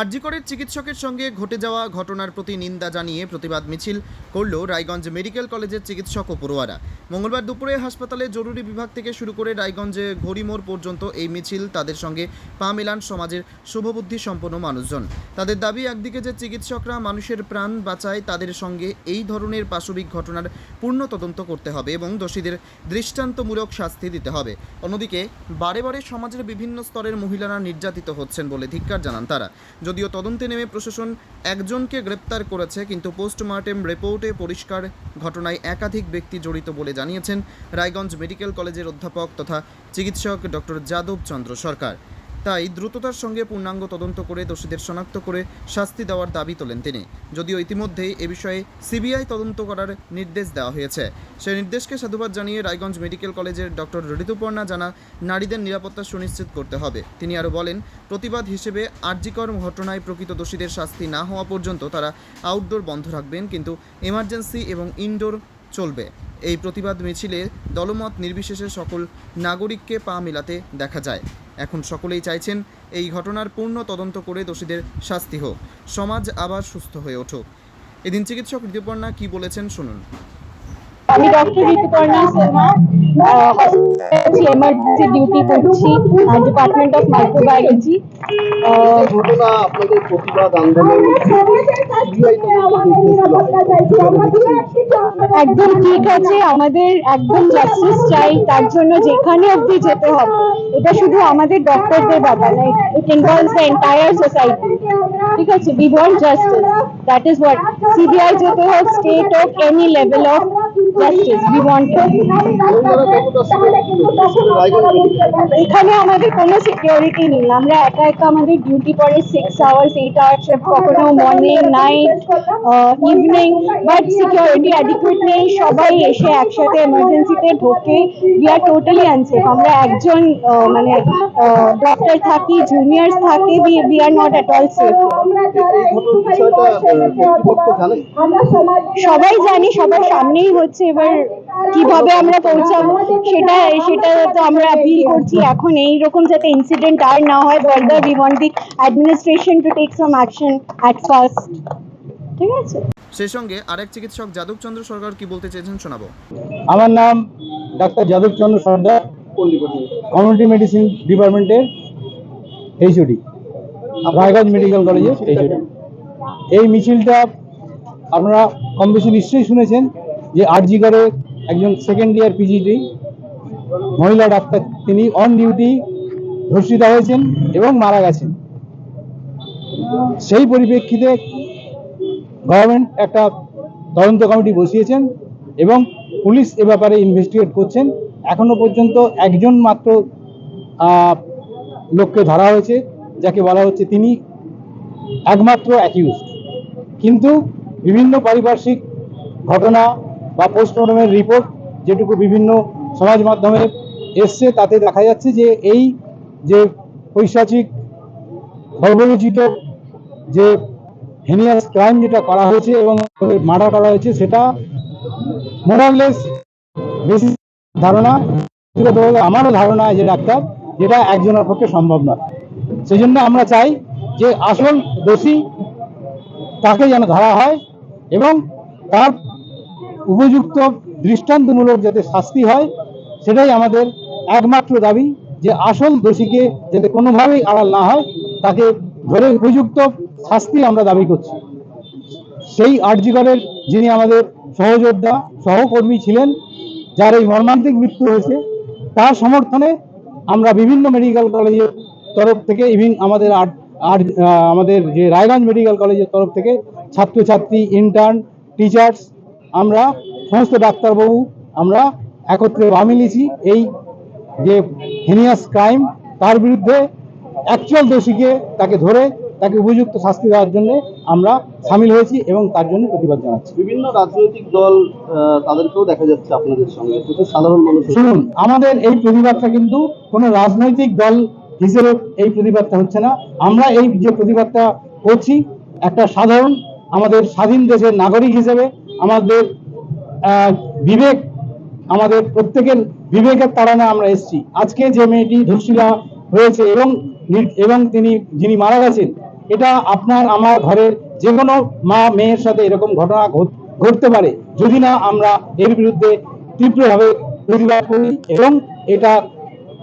আরজিকরের চিকিৎসকের সঙ্গে ঘটে যাওয়া ঘটনার প্রতি নিন্দা জানিয়ে প্রতিবাদ মিছিল করল রায়গঞ্জ মেডিকেল কলেজের চিকিৎসক ও পড়ুয়ারা। মঙ্গলবার দুপুরে হাসপাতালে জরুরি বিভাগ থেকে শুরু করে রায়গঞ্জে ঘড়িমোড় পর্যন্ত এই মিছিল তাদের সঙ্গে পা মেলান সমাজের শুভবুদ্ধি সম্পন্ন মানুষজন। তাদের দাবি, একদিকে যে চিকিৎসকরা মানুষের প্রাণ বাঁচায়, তাদের সঙ্গে এই ধরনের পাশবিক ঘটনার পূর্ণ তদন্ত করতে হবে এবং দোষীদের দৃষ্টান্তমূলক শাস্তি দিতে হবে। অন্যদিকে বারে বারে সমাজের বিভিন্ন স্তরের মহিলারা নির্যাতিত হচ্ছেন বলে ধিক্কার জানান তারা। যদিও তদন্তে নেমে প্রশাসন একজনকে গ্রেপ্তার করেছে, কিন্তু পোস্টমর্টেম রিপোর্টে পরিষ্কার ঘটনায় একাধিক ব্যক্তি জড়িত বলে জানিয়েছেন রায়গঞ্জ মেডিকেল কলেজের অধ্যাপক তথা চিকিৎসক ডক্টর যাদব চন্দ্র সরকার। তাই দ্রুততার সঙ্গে পূর্ণাঙ্গ তদন্ত করে দোষীদের শনাক্ত করে শাস্তি দেওয়ার দাবি তোলেন তিনি। যদিও ইতিমধ্যেই এ বিষয়ে সিবিআই তদন্ত করার নির্দেশ দেওয়া হয়েছে। সেই নির্দেশকে সাধুবাদ জানিয়ে রায়গঞ্জ মেডিকেল কলেজের ডক্টর ঋতুপর্ণা জানা, নারীদের নিরাপত্তা সুনিশ্চিত করতে হবে। তিনি আরও বলেন, প্রতিবাদ হিসেবে আর্যিকর ঘটনায় প্রকৃত দোষীদের শাস্তি না হওয়া পর্যন্ত তারা আউটডোর বন্ধ রাখবেন, কিন্তু এমার্জেন্সি এবং ইনডোর চলবে। এই প্রতিবাদ মিছিলে দলমত নির্বিশেষে সকল নাগরিককে পা মেলাতে দেখা যায়। এখন সকলেই চাইছেন এই ঘটনার পূর্ণ তদন্ত করে দোষীদের শাস্তি হোক। সমাজ আবার সুস্থ হয়ে ওঠুক এদিন চিকিৎসক ঋতুপর্ণা কি বলেছেন শুনুন। আমি doctor Rituparna Sharma. Emergency duty করছি ডিপার্টমেন্ট অফ মাইক্রোবায়োলজি একদম ঠিক আছে আমাদের একদম জাস্টিস চাই তার জন্য যেখানে অবধি যেতে হবে এটা শুধু আমাদের ডক্টরদের ব্যাপার না it involves the entire society ঠিক আছে we want justice that is what CBI যেতে হোক স্টেট হোক any level of justice we want এখানে আমাদের কোনো সিকিউরিটি নেই। আমরা একা একা আমাদের ডিউটি পড়ে সিক্স আওয়ার্স এইট আওয়ার্স কখনো morning night evening but security adequate নেই। সবাই এসে একসাথে এমার্জেন্সিতে ঢোকে। উই আর টোটালি আনসেফ আমরা একজন মানে ডক্টর থাকি জুনিয়র্স থাকি we are not at all safe সবাই জানি সবার সামনেই হচ্ছে এবার কীভাবে আমরা পৌঁছাবো সেটা সেটা তো আমরা অ্যাপিল করছি। এখন এই রকম যাতে ইনসিডেন্ট আর না হয় further we want the administration to take some action at first ঠিক আছে? সেই সঙ্গে আরেক চিকিৎসক যাদবচন্দ্র সরকার কি বলতে চেয়েছেন শোনাবো। আমার নাম ডাক্তার যাদবচন্দ্র সর্দার কোন ডিপার্টমেন্ট কমিউনিটি মেডিসিন ডিপার্টমেন্টের এইচওডি রায়গঞ্জ মেডিকেল কলেজের এইচওডি এই মিছিলটা আপনারা কম বেশি নিশ্চয়ই শুনেছেন। যে আরজি করে একজন সেকেন্ড ইয়ার পিজিটি মহিলা ডাক্তার, তিনি অন ডিউটি ধর্ষিতা হয়েছেন এবং মারা গেছেন। সেই পরিপ্রেক্ষিতে গভর্নমেন্ট একটা তদন্ত কমিটি বসিয়েছেন এবং পুলিশ এ ব্যাপারে ইনভেস্টিগেট করছেন। এখনও পর্যন্ত একজন মাত্র লোককে ধরা হয়েছে, যাকে বলা হচ্ছে তিনি একমাত্র অ্যাকিউজ কিন্তু বিভিন্ন পারিপার্শ্বিক ঘটনা বা পোস্টমর্টমের রিপোর্ট যেটুকু বিভিন্ন সমাজ মাধ্যমে এসছে, তাতে দেখা যাচ্ছে যে এই যে পৈশাচিক সর্বরচিত যে হেনিয়াস ক্রাইম যেটা করা হয়েছে এবং মার্ডার করা হয়েছে, সেটা মোরাললেস বেশি ধারণা আমারও ধারণা যে ডাক্তার, যেটা একজনের পক্ষে সম্ভব নয়। সেই জন্য আমরা চাই যে আসল দোষী তাকে যেন ধরা হয় এবং তার উপযুক্ত দৃষ্টান্তমূলক যাতে শাস্তি হয়, সেটাই আমাদের একমাত্র দাবি যে আসল দোষীকে যাতে কোনোভাবেই আড়াল না হয়, তাকে ধরে উপযুক্ত শাস্তি আমরা দাবি করছি। সেই আর্জিকরের যিনি আমাদের সহযোদ্ধা, সহকর্মী ছিলেন, যার এই মর্মান্তিক মৃত্যু হয়েছে, তার সমর্থনে আমরা বিভিন্ন মেডিকেল কলেজের তরফ থেকে ইভিন আমাদের আর আমাদের যে রায়গঞ্জ মেডিকেল কলেজের তরফ থেকে ছাত্রছাত্রী ইন্টার্ন টিচার্স আমরা সমস্ত ডাক্তারবাবু আমরা একত্রে বা মিলিয়েছি এই যে হেনিয়াস ক্রাইম তার বিরুদ্ধে অ্যাকচুয়াল দোষীকে তাকে ধরে তাকে উপযুক্ত শাস্তি দেওয়ার জন্য আমরা সামিল হয়েছি এবং তার জন্য প্রতিবাদ জানাচ্ছি। বিভিন্ন রাজনৈতিক দল তাদেরকেও দেখা যাচ্ছে আপনাদের সঙ্গে। সাধারণ মানুষ শুনুন আমাদের এই প্রতিবাদটা কিন্তু কোনো রাজনৈতিক দল হিসেবে এই প্রতিবাদটা হচ্ছে না। আমরা এই যে প্রতিবাদটা করছি একটা সাধারণ আমাদের স্বাধীন দেশের নাগরিক হিসেবে আমাদের বিবেক, আমাদের প্রত্যেকের বিবেকের তাড়না আমরা এসেছি। আজকে যে মেয়েটি ধর্ষিতা হয়েছে এবং এবং তিনি, যিনি মারা গেছেন, এটা আপনার, আমার ঘরের যে কোনো মা মেয়ের সাথে এরকম ঘটনা ঘটতে পারে। যদি না, আমরা এর বিরুদ্ধে তীব্রভাবে প্রতিবাদ করি এবং এটা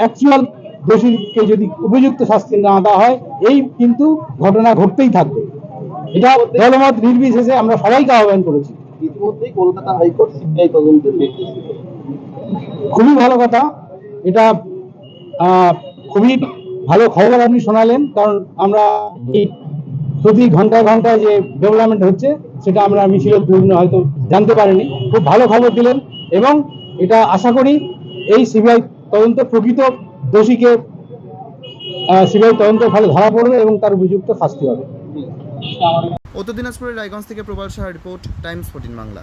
অ্যাকচুয়াল দোষীকে যদি উপযুক্ত শাস্তি না দেওয়া হয়, এই কিন্তু ঘটনা ঘটতেই থাকবে। এটা দলমত নির্বিশেষে আমরা সবাইকে আহ্বান করেছি। ইতিমধ্যেই কলকাতা হাইকোর্ট সিবিআই তদন্তের নির্দেশ খুবই ভালো কথা। এটা খুবই ভালো খবর আপনি শোনালেন কারণ আমরা এই প্রতি ঘন্টায় ঘন্টায় যে ডেভেলপমেন্ট হচ্ছে সেটা আমরা মিছিলের পূর্ণ হয়তো জানতে পারিনি। খুব ভালো খবর দিলেন এবং এটা আশা করি এই সিবিআই তদন্ত প্রকৃত দোষীকে সিবিআই তদন্তের ফলে ধরা পড়বে এবং তার উপযুক্ত শাস্তি হবে। উত্তর দিনাজপুরের রায়গঞ্জ থেকে Prabal Saha report Times fourteen Bangla.